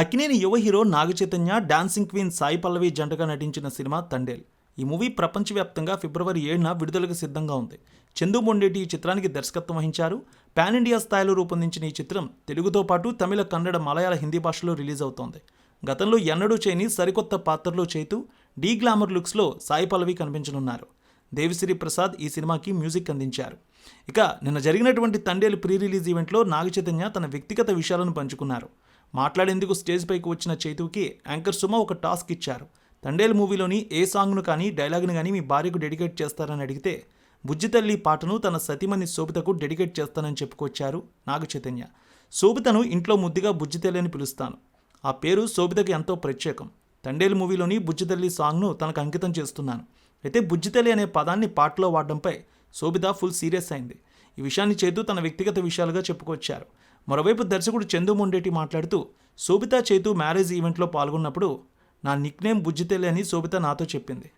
అక్కినేని యువ hero Naga Chaitanya dancing queen Sai Pallavi జంటగా నటించిన సినిమా తండేల్. ఈ మూవీ ప్రపంచవ్యాప్తంగా ఫిబ్రవరి ఏడున విడుదలకు సిద్ధంగా ఉంది. చందు మొండేటి ఈ చిత్రానికి దర్శకత్వం వహించారు. పాన్ ఇండియా స్థాయిలో రూపొందించిన ఈ చిత్రం తెలుగుతో పాటు తమిళ కన్నడ మలయాళ హిందీ భాషలో రిలీజ్ అవుతోంది. గతంలో ఎన్నడూ చేయని సరికొత్త పాత్రలో చేతూ డీ గ్లామర్ లుక్స్లో సాయి పల్లవి కనిపించనున్నారు. దేవిశ్రీ ప్రసాద్ ఈ సినిమాకి మ్యూజిక్ అందించారు. ఇక నిన్న జరిగినటువంటి తండేలు ప్రీ రిలీజ్ ఈవెంట్లో నాగచైతన్య తన వ్యక్తిగత విషయాలను పంచుకున్నారు. మాట్లాడేందుకు స్టేజ్ పైకి వచ్చిన చైతుకి యాంకర్ సుమ ఒక టాస్క్ ఇచ్చారు. తండేల్ మూవీలోని ఏ సాంగ్ను కానీ డైలాగ్ను కానీ మీ భార్యకు డెడికేట్ చేస్తారని అడిగితే బుజ్జితల్లి పాటను తన సతీమణి శోభితకు డెడికేట్ చేస్తానని చెప్పుకొచ్చారు నాగ చైతన్య. శోభితను ఇంట్లో ముద్దుగా బుజ్జితల్లి అని పిలుస్తాను. ఆ పేరు శోభితకు ఎంతో ప్రత్యేకం. తండేల్ మూవీలోని బుజ్జితల్లి సాంగ్ను తనకు అంకితం చేస్తున్నాను. అయితే బుజ్జితల్లి అనే పదాన్ని పాటలో వాడడంపై శోభిత ఫుల్ సీరియస్ అయింది. ఈ విషయాన్ని చేతూ తన వ్యక్తిగత విషయాలుగా చెప్పుకొచ్చారు. మరోవైపు దర్శకుడు చందు మొండేటి మాట్లాడుతూ శోభిత చేతు మ్యారేజ్ ఈవెంట్లో పాల్గొన్నప్పుడు నా నిక్నేమ్ బుజ్జితేలే అని శోభిత నాతో చెప్పింది.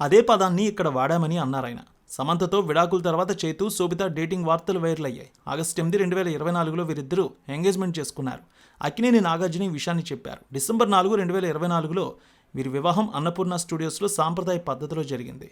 అదే పదాన్ని ఇక్కడ వాడామని అన్నారాయన సమంతతో విడాకుల తర్వాత చేతు శోభిత డేటింగ్ వార్తలు వైరల్ అయ్యాయి. ఆగస్టు ఎనిమిది రెండు వేల ఇరవై నాలుగులో వీరిద్దరూ ఎంగేజ్మెంట్ చేసుకున్నారు. అక్కినేని నాగార్జున ఈ విషయాన్ని చెప్పారు. డిసెంబర్ నాలుగు రెండు వేల ఇరవై నాలుగులో వీరి వివాహం అన్నపూర్ణ స్టూడియోస్లో సాంప్రదాయ పద్ధతిలో జరిగింది.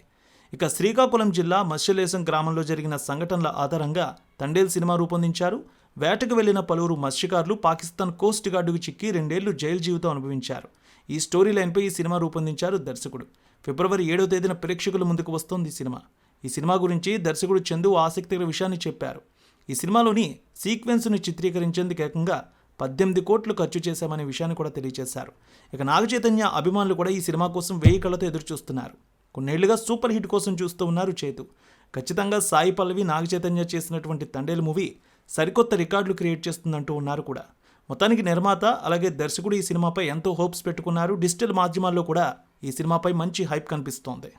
ఇక శ్రీకాకుళం జిల్లా మత్స్యలేశం గ్రామంలో జరిగిన సంఘటనల ఆధారంగా తండేల్ సినిమా రూపొందించారు. వేటకు వెళ్ళిన పలువురు మత్స్యకారులు పాకిస్తాన్ కోస్ట్ గార్డుకు చిక్కి రెండేళ్ళు జైలు జీవితం అనుభవించారు. ఈ స్టోరీ లైన్పై ఈ సినిమా రూపొందించారు దర్శకుడు. ఫిబ్రవరి ఏడో తేదీన ప్రేక్షకుల ముందుకు వస్తోంది ఈ సినిమా. ఈ సినిమా గురించి దర్శకుడు చందు ఆసక్తికర విషయాన్ని చెప్పారు. ఈ సినిమాలోని సీక్వెన్స్ను చిత్రీకరించేందుకు ఏకంగా పద్దెనిమిది కోట్లు ఖర్చు చేశామనే విషయాన్ని కూడా తెలియజేశారు. ఇక నాగచైతన్య అభిమానులు కూడా ఈ సినిమా కోసం వెయ్యి కళ్ళతో ఎదురు చూస్తున్నారు కొన్నేళ్ళుగా సూపర్ హిట్ కోసం చూస్తూ ఉన్నారు చేతు. ఖచ్చితంగా సాయి పల్లవి నాగచైతన్య చేసినటువంటి తండేలు మూవీ సరికొత్త రికార్డులు క్రియేట్ చేస్తుందంటూ ఉన్నారు కూడా. మొత్తానికి నిర్మాత అలాగే దర్శకుడు ఈ సినిమాపై ఎంతో హోప్స్ పెట్టుకున్నారు. డిజిటల్ మాధ్యమాల్లో కూడా ఈ సినిమాపై మంచి హైప్ కనిపిస్తోంది.